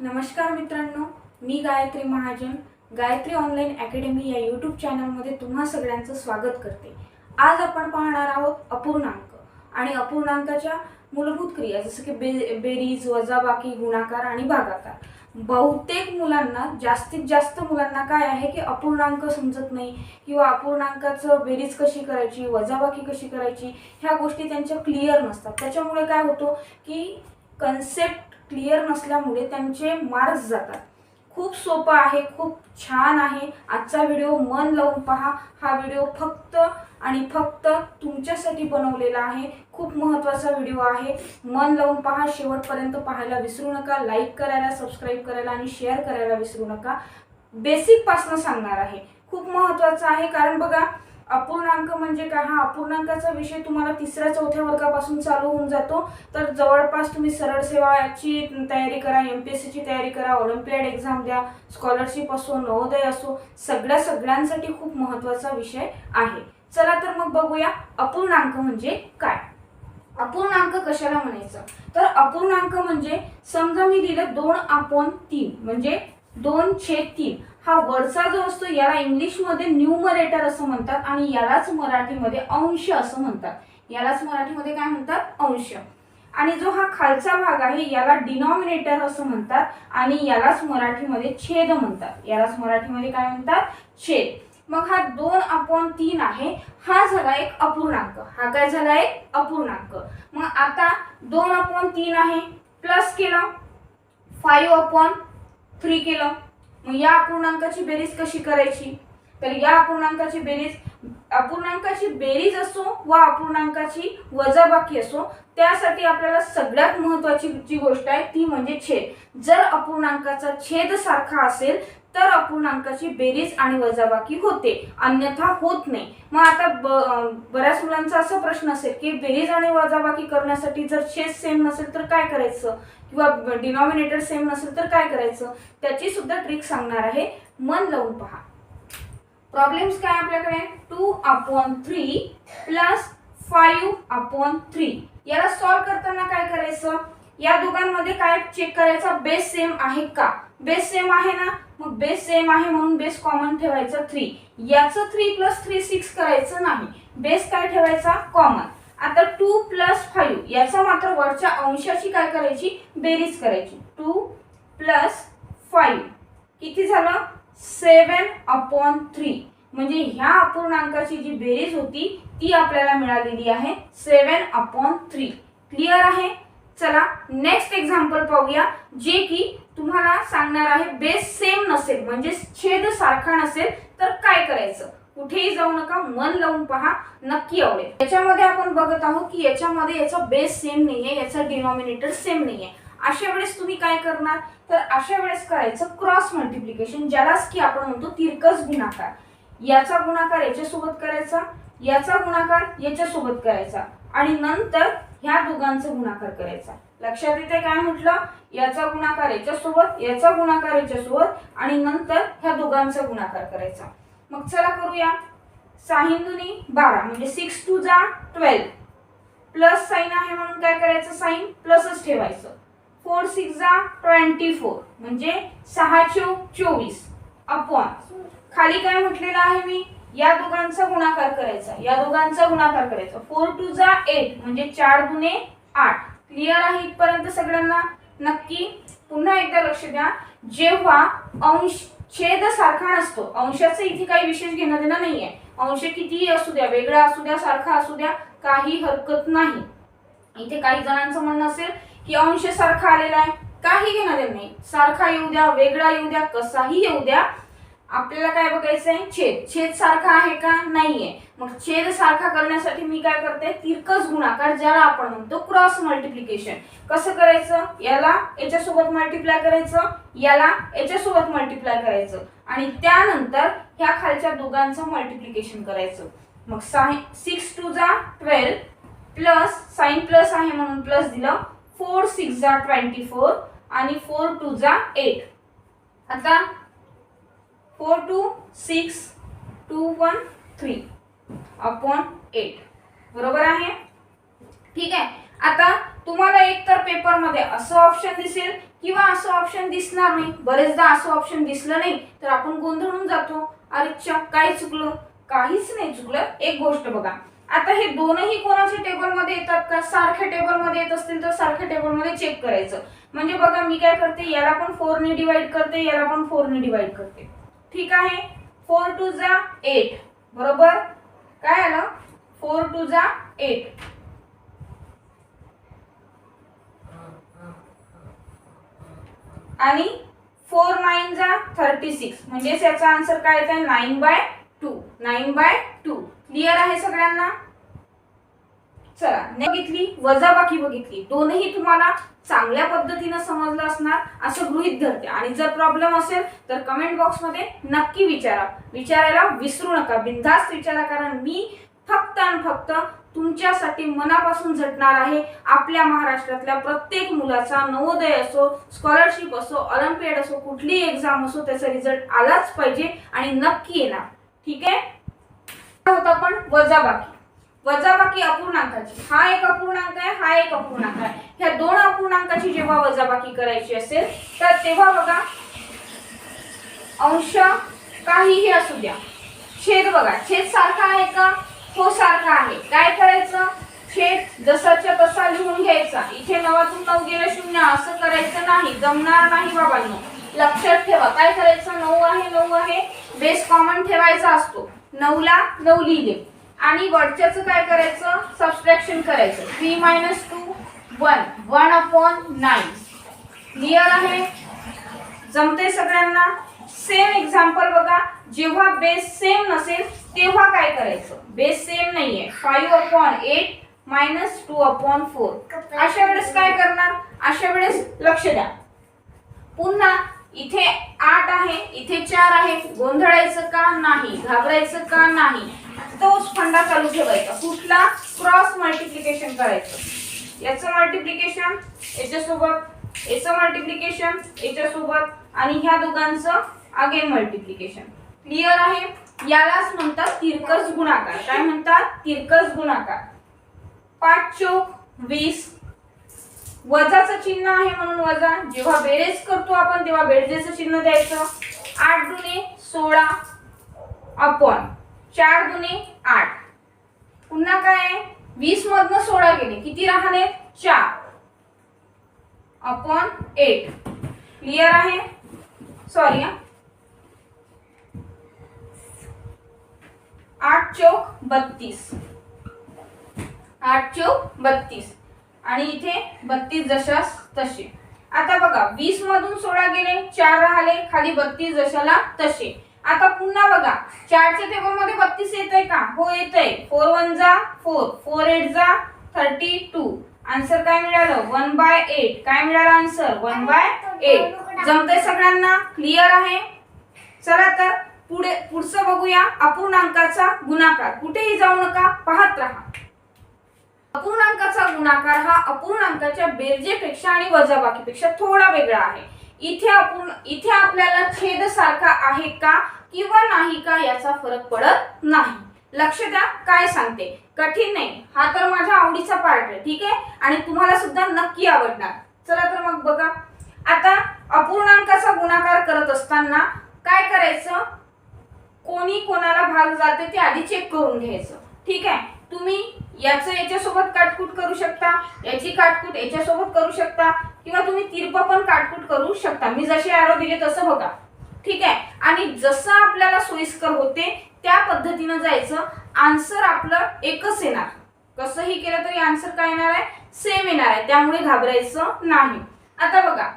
नमस्कार मित्रांनो मी गायत्री महाजन गायत्री ऑनलाईन अकॅडमी या यूट्यूब चॅनलमध्ये तुम्हा सगळ्यांचं स्वागत करते. आज आपण पाहणार आहोत अपूर्णांक आणि अपूर्णांकाच्या मूलभूत क्रिया जसं की बे बेरीज वजाबाकी गुणाकार आणि भागाकार. बहुतेक मुलांना जास्तीत जास्त मुलांना काय आहे की अपूर्णांक समजत नाही किंवा अपूर्णांकाचं बेरीज कशी करायची वजाबाकी कशी करायची ह्या गोष्टी त्यांच्या क्लिअर नसतात. त्याच्यामुळे काय होतो की कन्सेप्ट क्लिअर नसल्यामुळे त्यांचे मार्क्स जातात. खूप सोपं आहे खूप छान आहे. आजचा व्हिडिओ मन लावून पहा. हा व्हिडिओ फक्त आणि फक्त तुमच्यासाठी बनवलेला आहे. खूप महत्त्वाचा व्हिडिओ आहे. मन लावून पहा. शेवटपर्यंत पाहायला विसरू नका. लाईक करायला सबस्क्राईब करायला आणि शेअर करायला विसरू नका. बेसिकपासनं सांगणार आहे. खूप महत्त्वाचं आहे. कारण बघा अपूर्णांक म्हणजे काय? हा अपूर्णांकाचा विषय तुम्हाला तिसऱ्या चौथ्या वर्गापासून चालू होऊन जातो. तर जवळपास तुम्ही सरळ सेवाची तयारी करा एम पी एस सीची तयारी करा ऑलिम्पियाड एक्झाम द्या स्कॉलरशिप असो नवोदय असो सगळ्या सगळ्यांसाठी खूप महत्त्वाचा विषय आहे. चला तर मग बघूया अपूर्णांक म्हणजे काय? अपूर्णांक कशाला म्हणायचं? तर अपूर्णांक म्हणजे समजा मी दिलं दोन आपण तीन म्हणजे दोन छेद तीन. हा वरचा जो असतो याला इंग्लिशमध्ये न्यूमरेटर असं म्हणतात आणि यालाच मराठीमध्ये अंश असं म्हणतात. यालाच मराठीमध्ये काय म्हणतात? अंश. आणि जो हा खालचा भाग आहे याला डिनॉमिनेटर असं म्हणतात आणि यालाच मराठीमध्ये छेद म्हणतात. यालाच मराठीमध्ये काय म्हणतात? छेद. मग हा दोन अपॉन तीन आहे हा झाला एक अपूर्णांक. हा काय झाला एक अपूर्णांक. मग आता दोन अपॉन तीन आहे प्लस केलं फाईव्ह अपॉन थ्री केलं. मग या अपूर्णांकाची बेरीज कशी करायची? तर या अपूर्णांकाची बेरीज अपूर्णांकाची बेरीज असो व अपूर्णांकाची वजाबाकी असो त्यासाठी आपल्याला सगळ्यात महत्वाची जी गोष्ट आहे ती म्हणजे छेद. जर अपूर्णांकाचा छेद सारखा असेल तर अपूर्णांकाची बेरीज आणि वजाबाकी होते. अन्यथा होत नाही. मग आता बऱ्याच मुलांचा असा प्रश्न असेल की बेरीज आणि वजाबाकी करण्यासाठी जर छेद सेम नसेल तर काय करायचं? किंवा डिनॉमिनेटर सेम नसेल तर काय करायचं? त्याची सुद्धा ट्रिक सांगणार आहे. मन लावून पहा. प्रॉब्लेम्स काय आपल्याकडे? Two upon three plus five upon three याला सॉल्व करताना काय करायचं? या दोघांमध्ये काय चेक करायचा? बेस सेम आहे का? बेस सेम आहे ना? मग बेस सेम आहे म्हणून बेस कॉमन ठेवायचा थ्री याचं थ्री प्लस थ्री सिक्स करायचं नाही. बेस काय ठेवायचा? कॉमन आता टू प्लस फाईव्ह याचा मात्र वरच्या अंशाची काय करायची? बेरीज करायची. टू प्लस फाईव्ह किती झालं? सेवन अपॉन थ्री म्हणजे ह्या अपूर्णांकाची जी बेरीज होती ती आपल्याला मिळालेली आहे सेवन अपॉन थ्री क्लिअर आहे? चला नेक्स्ट एक्झाम्पल पाहूया जे की तुम्हाला सांगणार आहे बेस सेम नसेल म्हणजे छेद सारखा नसेल तर काय करायचं? कुठेही जाऊ नका मन लावून पहा नक्की आवडेल. याच्यामध्ये आपण बघत आहोत की याच्यामध्ये याचा बेस सेम नाहीये याचा डिनॉमिनेटर सेम नाहीये. अशा वेळेस तुम्ही काय करणार? तर अशा वेळेस करायचं क्रॉस मल्टिप्लिकेशन ज्यालाच की आपण म्हणतो तिरकस गुणाकार. याचा गुणाकार याच्यासोबत करायचा याचा गुणाकार याच्यासोबत करायचा आणि नंतर ह्या दोघांचा गुणाकार करायचा. लक्षात येते काय म्हटलं? याचा गुणाकार याच्यासोबत याचा गुणाकार याच्यासोबत आणि नंतर ह्या दोघांचा गुणाकार करायचा. मग चला करूया. साहिंदुनी बारा म्हणजे सिक्स टू जा ट्वेल्व प्लस साईन आहे म्हणून काय करायचं साईन प्लसच ठेवायचं. फोर सिक्स जा ट्वेंटी फोर म्हणजे सहा चो चोवीस. अपॉन खाली काय म्हटलेलं आहे मी? या दोघांचा गुणाकार करायचा. या दोघांचा गुणाकार करायचा. फोर टू जा एट म्हणजे चार गुणे आठ. क्लिअर आहे इथपर्यंत सगळ्यांना? नक्की? पुन्हा एकदा लक्ष द्या. जेव्हा अंश छेद सारखा नसतो. अंशाचं इथे काही विशेष घेणं देणं नाहीये. अंश कितीही असू द्या वेगळा असू द्या सारखा असू द्या काही हरकत नाही. इथे काही जणांचं म्हणणं असेल की अंश सारखा आलेला आहे काही घेणं देणं नाही. सारखा येऊ द्या वेगळा येऊ द्या कसाही येऊ द्या आपल्याला काय बघायचं आहे? छेद. छेद सारखा आहे का? नाहीये. मग छेद सारखा करण्यासाठी मी काय करते? तिरकस गुणाकार ज्याला आपण म्हणतो क्रॉस मल्टिप्लिकेशन. कसं करायचं? याला याच्यासोबत मल्टिप्लाय करायचं याला याच्यासोबत मल्टिप्लाय करायचं आणि त्यानंतर ह्या खालच्या दोघांचं मल्टिप्लिकेशन करायचं. मग साई सिक्स टू जा ट्वेल्व प्लस साईन प्लस आहे म्हणून प्लस दिलं फोर सिक्स जा ट्वेंटी फोर आणि फोर टू जा एट आता four two six two one three upon eight. बरोबर आहे? ठीक आहे. आता तुम्हाला एक तर पेपरमध्ये असं ऑप्शन दिसेल किंवा असं ऑप्शन दिसणार नाही. बरेचदा असं ऑप्शन दिसलं नाही तर आपण गोंधळून जातो. अरे चक काय चुकलं? काहीच नाही चुकलं. एक गोष्ट बघा. आता हे दोनही कोणाच्या टेबलमध्ये येतात का? सारख्या टेबलमध्ये येत असतील तर सारख्या टेबलमध्ये चेक करायचं. म्हणजे बघा मी काय करते? याला पण फोरने डिवाइड करते याला पण फोरने डिवाइड करते. ठीक आहे? फोर टू जा एट बरोबर? काय आलं? फोर टू जा एट आणि फोर नाईन जा थर्टी सिक्स म्हणजेच याचा आन्सर काय येत आहे nine by two nine by two clear आहे सगळ्यांना? चला ने बघितली वजाबाकी बघितली. दोनही तुम्हाला चांगल्या पद्धतीनं समजलं असणार असं गृहित धरते. आणि जर प्रॉब्लेम असेल तर कमेंट बॉक्समध्ये नक्की विचारा. विचारायला विसरू नका. बिनधास्त विचारा कारण मी फक्त आणि फक्त तुमच्यासाठी मनापासून झटणार आहे. आपल्या महाराष्ट्रातल्या प्रत्येक मुलाचा नवोदय असो स्कॉलरशिप असो ऑलिम्पियड असो कुठलीही एक्झाम असो त्याचा रिझल्ट आलाच पाहिजे आणि नक्की येणार. ठीक आहे? होतं पण वजाबाकी. वजाबाकी अपूर्णांकाची. हा एक अपूर्णांक आहे हा एक अपूर्णांक आहे. ह्या दोन अपूर्णांकाची जेव्हा वजाबाकी करायची असेल तर तेव्हा बघा अंश काहीही असू द्या. छेद बघा. छेद सारखा आहे का? हो सारखा आहे. काय करायचं? छेद जसाच्या तसा लिहून घ्यायचा. इथे नवातून नऊ गेलं शून्य. असं करायचं नाही. जमणार नाही बाबांनो. लक्षात ठेवा. काय करायचं? नऊ आहे नऊ आहे. बेस कॉमन ठेवायचा असतो. नऊला नऊ लिहिले. आणि वरच्याचं काय करायचं? सबस्ट्रॅक्शन करायचं. Three minus two one one upon nine clear आहे? जमते सगळ्यांना? सेम एक्झाम्पल बघा. जेव्हा बेस सेम नसेल तेव्हा काय करायचं? बेस सेम नाहीये. Five upon eight minus two upon four अशा वेळेस काय करणार? अशा वेळेस लक्ष द्या. पुन्हा इथे आठ आहे इथे चार आहे. गोंधळायचं का नाही? घाबरायचं का नाही? तोच फंडा चालू ठेवायचा. कुठला? क्रॉस मल्टिप्लिकेशन करायचं. याचं मल्टिप्लिकेशन याच्यासोबत याचं मल्टिप्लिकेशन याच्यासोबत आणि ह्या दोघांचं अगेन मल्टिप्लिकेशन. क्लिअर आहे? यालाच म्हणतात तिरकस गुणाकार. काय म्हणतात? तिरकस गुणाकार. पाच चौक वीस. वजाचं चिन्ह आहे म्हणून वजा. जेव्हा बेरेज करतो आपण तेव्हा बेरजेचं चिन्ह द्यायचं. आठ दुने सोळा अपॉन. चार गुणे आठ. पुन्हा काय आहे? वीस मधनं सोळा गेले. किती राहणे चार. Upon eight. क्लिअर आहे? सॉरी आठ चौक बत्तीस. आठ चौक बत्तीस. आणि इथे बत्तीस जशास तसे आता बघा वीस मधून सोळा गेले चार राहिले खाली बत्तीस जशाला तसे आता पुन्हा बघा. चारच्या टेबलमध्ये बत्तीस येत आहे का? हो येत आहे फोर वन जा फोर फोर एट जा थर्टी टू आन्सर काय मिळालं? वन बाय एट काय मिळालं आन्सर वन बाय एट जमतंय सगळ्यांना? क्लिअर आहे? चला तर पुढे पुढचं बघूया. अपूर्णांकाचा गुणाकार. कुठेही जाऊ नका पाहत राहा. अपूर्णांकाचा गुणाकार हा अपूर्णांकाच्या बेरजेपेक्षा आणि वजाबाकीपेक्षा थोडा वेगळा आहे. इथे अपूर्ण इथे आपल्याला छेद सारखा आहे का किंवा नाही का याचा फरक पडत नाही. लक्ष द्या काय सांगते. कठीण नाही. हा तर माझ्या आवडीचा पार्ट आहे ठीक आहे? आणि तुम्हाला सुद्धा नक्की आवडणार. चला तर मग बघा. आता अपूर्णांकाचा गुणाकार करत असताना काय करायचं? कोणी कोणाला भाग जाते ते आधी चेक करून घ्यायचं. ठीक आहे? तुम्ही याचं याच्यासोबत काटकूट करू शकता याची काटकूट याच्यासोबत करू शकता किंवा तुम्ही तिरप पण काटकूट करू शकता. मी जसे आरो दिले तसं बघा. ठीक आहे? आणि जसं आपल्याला सोयीस्कर होते त्या पद्धतीनं जायचं. आन्सर आपलं एकच येणार. कसंही केलं तरी आन्सर काय येणार आहे? सेम येणार आहे. त्यामुळे घाबरायचं नाही. आता बघा.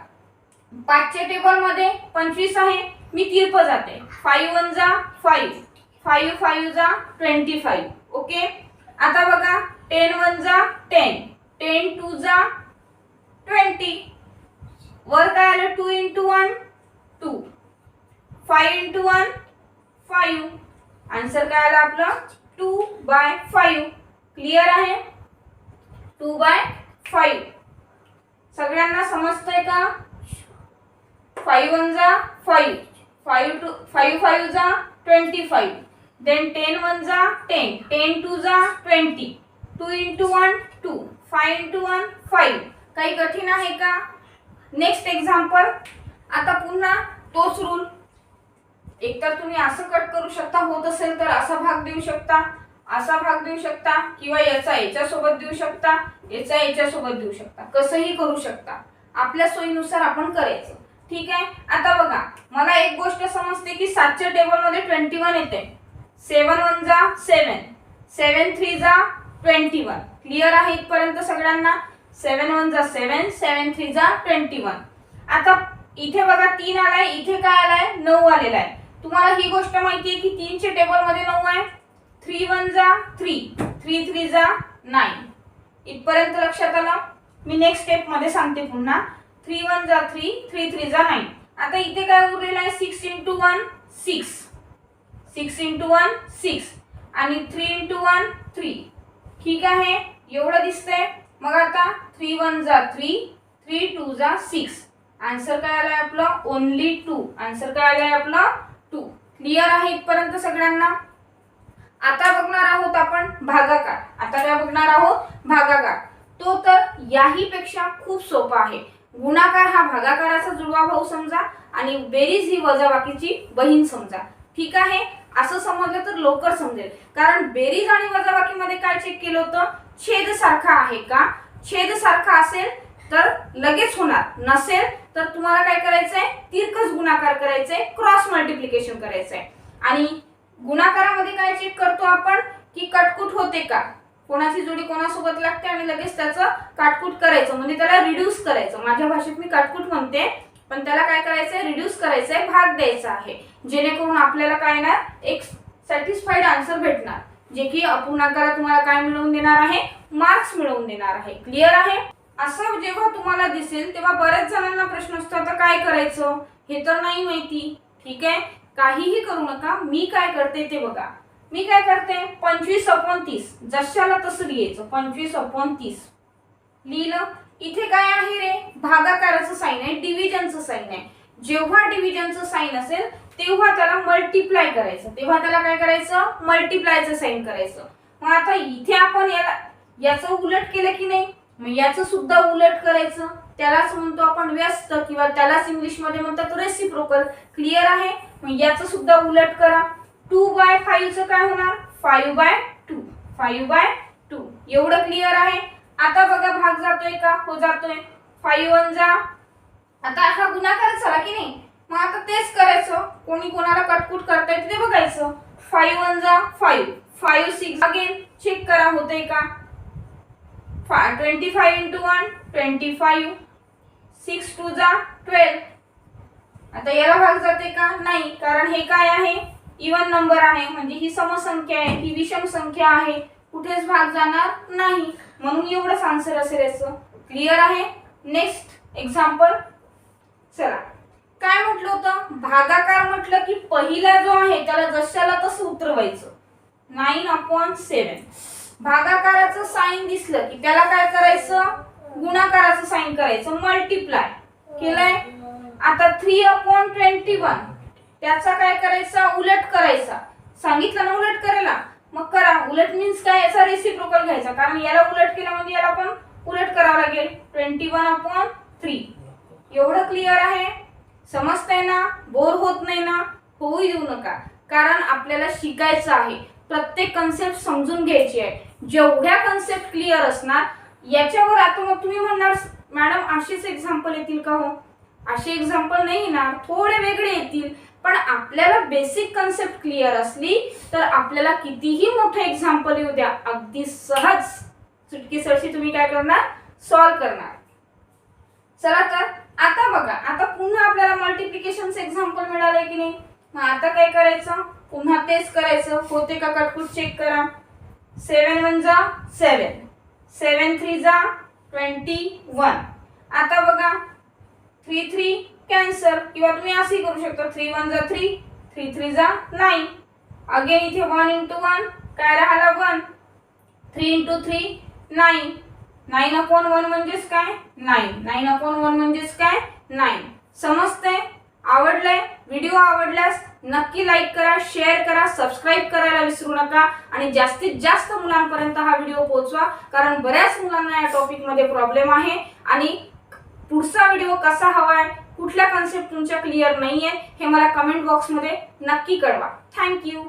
पाचच्या टेबलमध्ये पंचवीस आहे. मी तिरप जाते. फाईव्ह वन जा फाईव्ह फाईव्ह फाईव्ह जा ट्वेंटी फाईव्ह ओके आता बघा टेन वन जा टेन टेन टू जा ट्वेंटी वर काय आलं? Two into one two five into one five answer काय आलं आपलं? टू बाय फाईव्ह क्लिअर आहे? टू बाय फाईव्ह सगळ्यांना समजतंय का? फाईव्ह वन जा five five two five five जा twenty five then ten one जा टेन टेन टू जा twenty two into one two five into one five काही कठीण आहे का? नेक्स्ट एक्झाम्पल आता पुन्हा तोच रूल एकतर तुम्ही असं कट करू शकता होत असेल तर असा भाग देऊ शकता असा भाग देऊ शकता किंवा याचा याच्यासोबत देऊ शकता याचा याच्यासोबत देऊ शकता. कसंही करू शकता. आपल्या सोयीनुसार आपण करायचं. ठीक आहे? आता बघा मला एक गोष्ट समजते की सातच्या टेबलमध्ये ट्वेंटी वन येते सेवन वन जा सेवन. सेवन थ्री जा ट्वेंटी वन. क्लिअर आहे इथपर्यंत सगळ्यांना? सेवन वन जा सेवन. सेवन थ्री जा ट्वेंटी वन. आता इथे बघा तीन आलाय. इथे काय आलाय? नऊ आलेला आहे. तुम्हाला ही गोष्ट माहिती आहे की तीनच्या टेबलमध्ये नऊ आहे. थ्री वन जा थ्री थ्री थ्री जा नाईन इथपर्यंत लक्षात आलं? मी नेक्स्ट स्टेपमध्ये सांगते पुन्हा. थ्री वन जा थ्री थ्री थ्री जा नाईन आता इथे काय उरलेलं आहे? Six into one six six into one six. आणि थ्री इंटू वन थ्री. ठीक आहे? एवढं दिसतंय? मग आता थ्री वन जा थ्री थ्री टू जा सिक्स. आन्सर काय आलाय आपलं? ओनली टू आन्सर काय आलाय आपलं? टू क्लिअर आहे इथपर्यंत सगळ्यांना? आता बघणार आहोत आपण भागाकार. आता काय बघणार आहोत? भागाकार. तो तर याही पेक्षा खूप सोपा आहे. गुणाकार हा भागाकाराचा जुळवा भाऊ समजा आणि बेरीज ही वजाबाकीची बहीण समजा. ठीक आहे? असं समजलं तर लवकर समजेल. कारण बेरीज आणि वजाबाकीमध्ये काय चेक केलं होतं? छेद सारखा आहे का? छेद सारखा असेल तर लगेच होणार. नसेल तर तुम्हाला काय करायचंय? तिरकस गुणाकार करायचंय. क्रॉस मल्टिप्लिकेशन करायचंय. आणि गुणाकारामध्ये काय चेक करतो आपण? की कटकुट होते का? कोणाची जोडी कोणासोबत लागते आणि लगेच त्याचं काटकुट करायचं. म्हणजे त्याला रिड्यूस करायचं. माझ्या भाषेत मी काटकूट म्हणते. पण त्याला काय करायचंय? रिड्यूस करायचंय भाग द्यायचा आहे. जेणेकरून आपल्याला काय येणार? एक सॅटिस्फाईड आन्सर भेटणार. जे की अपूर्णाकाला तुम्हाला काय मिळवून देणार आहे? मार्क्स मिळवून देणार आहे. क्लिअर आहे? असं जेव्हा तुम्हाला दिसेल तेव्हा बऱ्याच जणांना प्रश्न असतो आता काय करायचं? हे तर नाही माहिती. ठीक आहे? काहीही करू नका. मी काय करते ते बघा. मी काय करते? पंचवीस अपॉन तीस. जशाला तसं लिहायचं. पंचवीस अपॉन तीस. लिहिलं? इथे काय आहे रे? भागाकाराचं साईन आहे डिव्हिजनचं साईन आहे. जेव्हा डिव्हिजनचं साईन असेल तेव्हा त्याला मल्टिप्लाय करायचं. तेव्हा त्याला काय करायचं? मल्टिप्लायचं साईन करायचं. मग आता इथे आपण याला याचं उलट केलं की नाही? मग याचं सुद्धा उलट करायचं. त्यालाच म्हणतो आपण व्यस्त किंवा त्यालाच इंग्लिशमध्ये म्हणतात रेसिप्रोकल क्लिअर आहे? मग याचं सुद्धा उलट करा. टू बाय फाईव्हचं काय होणार? Five by two. Five by two. एवढं क्लिअर आहे? आता बघा भाग जातोय का? हो जातोय. फाईव्ह वन जा. आता हा गुणाकार झाला की नाही? मग आता तेच करायचं. कोणी कोणाला कटकुट करता येते ते बघायचं. फाईव्ह वन जा. Five five six again check करा होतंय का? Twenty five into one twenty five six two जा. ट्वेल्व आता याला भाग जाते का? नाही. कारण हे काय आहे? इवन नंबर आहे. म्हणजे ही समसंख्या आहे. ही विषम संख्या आहे. कुठेच भाग जाणार नाही. म्हणून एवढंच आन्सर असेल याचं. क्लिअर आहे? नेक्स्ट एक्झाम्पल चला. काय म्हटलं होतं? भागाकार म्हटलं की पहिला जो आहे त्याला जशाला तसं उतरवायचं. नाईन अपॉन सेवन भागाकाराचं साईन दिसलं की त्याला काय करायचं? गुणाकाराचं साईन करायचं. मल्टिप्लाय केलंय? आता थ्री अपॉन ट्वेंटी वन त्याचा काय करायचा? उलट करायचा. सांगितलं ना उलट करायला? मग करा. उलट मीन्स काय? याचा रेसिप्रोकल घ्यायचा. कारण याला उलट केला म्हणजे याला पण उलट करावं लागेल. ट्वेंटी वन अपॉन थ्री एवढं क्लिअर आहे? समजतंय ना? बोर होत नाही ना? होऊ देऊ नका. कारण आपल्याला शिकायचं आहे. प्रत्येक कन्सेप्ट समजून घ्यायची आहे. जेवढ्या कन्सेप्ट क्लिअर असणार याच्यावर आता मग तुम्ही म्हणणार मॅडम असेच एक्झाम्पल येतील का हो? असे एक्झाम्पल नाही ना थोडे वेगळे येतील. पण आपल्याला बेसिक कन्सेप्ट क्लिअर असली तर आपल्याला कितीही मोठं एक्झाम्पल येऊ द्या अगदी सहज चुटकी सरशी तुम्ही काय करणार? सॉल्व करणार. चला तर आता बघा आता पुन्हा आपल्याला मल्टिप्लिकेशनचं एक्झाम्पल मिळालंय की नाही? मग आता काय करायचं? पुन्हा तेच करायचं. होते का कटकुट चेक करा. सेवन वन जा सेवन सेवन थ्री जा ट्वेंटी वन आता बघा थ्री थ्री कॅन्सर किंवा तुम्ही असे करू शकता. थ्री वन जा थ्री थ्री थ्री जा नाईन अगेन इथे वन इंटू वन काय राहिला one three into three nine nine upon one म्हणजेच काय? नाईन नाईन अपॉन वन म्हणजेच काय? नाईन समजतंय? आवडलंय? व्हिडिओ आवडल्यास नक्की लाईक करा शेअर करा सबस्क्राईब करायला विसरू नका आणि जास्तीत जास्त मुलांपर्यंत हा व्हिडिओ पोहोचवा. कारण बऱ्याच मुलांना या टॉपिकमध्ये प्रॉब्लेम आहे आणि पुढचा व्हिडिओ कसा हवा आहे कुठल्या कन्सेप्ट तुमच्या क्लिअर नाही आहे हे मला कमेंट बॉक्समध्ये नक्की कळवा. थँक्यू